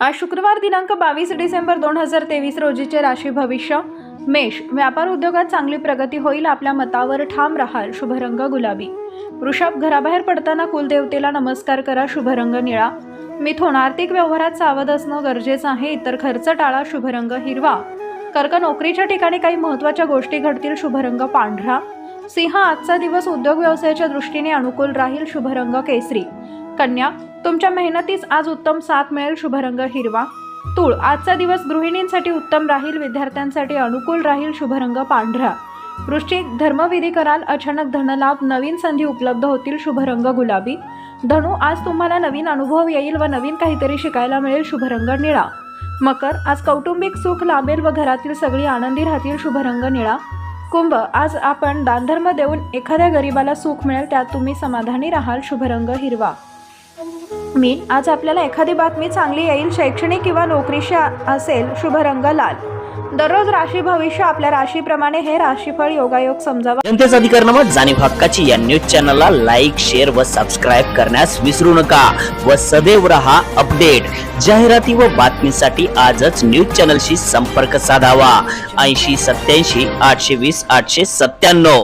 आज शुक्रवार दिनांक बावीस डिसेंबर दोन हजार तेवीस रोजीचे राशी भविष्य. मेष व्यापार उद्योगात चांगली प्रगती होईल आपल्या मतावर ठाम राहाल शुभरंग गुलाबी. वृषभ घराबाहेर पडताना कुलदेवतेला नमस्कार करा शुभरंग निळा. मिथुन आर्थिक व्यवहारात सावध असणं गरजेचं आहे इतर खर्च टाळा शुभरंग हिरवा. कर्क नोकरीच्या ठिकाणी काही महत्त्वाच्या गोष्टी घडतील शुभरंग पांढरा. सिंह आजचा दिवस उद्योग व्यवसायाच्या दृष्टीने अनुकूल राहील शुभरंग केसरी. कन्या तुमच्या मेहनतीस आज उत्तम साथ मिळेल शुभरंग हिरवा. तूळ आजचा दिवस गृहिणींसाठी उत्तम राहील विद्यार्थ्यांसाठी अनुकूल राहील शुभरंग पांढरा. वृश्चिक धर्मविधी कराल अचानक धनलाभ नवीन संधी उपलब्ध होतील शुभरंग गुलाबी. धनु आज तुम्हाला नवीन अनुभव येईल व नवीन काहीतरी शिकायला मिळेल शुभरंग निळा. मकर आज कौटुंबिक सुख लाभेल व घरातील सगळी आनंदी राहतील शुभरंग निळा. कुंभ आज आपण दानधर्म देऊन एखाद्या गरिबाला सुख मिळेल त्यात तुम्ही समाधानी राहाल शुभरंग हिरवा. मी आज आपल्याला एखादी बातमी चांगली येईल शैक्षणिक किंवा नोकरीशी असेल शुभरंग लाल दररोज राशी भविष्य आपल्या राशीप्रमाणे हे राशीफळ योगायोग समजावा. जनतेचा अधिकारनामा जाणीव हक्काची या न्यूज चॅनलला लाईक शेअर व सबस्क्राईब करण्यास विसरू नका व सदैव रहा अपडेट. जाहिराती व बातमीसाठी आजच न्यूज चॅनलशी संपर्क साधावा. ऐंशी सत्याऐंशी आठशे वीस आठशे सत्त्याण्णव.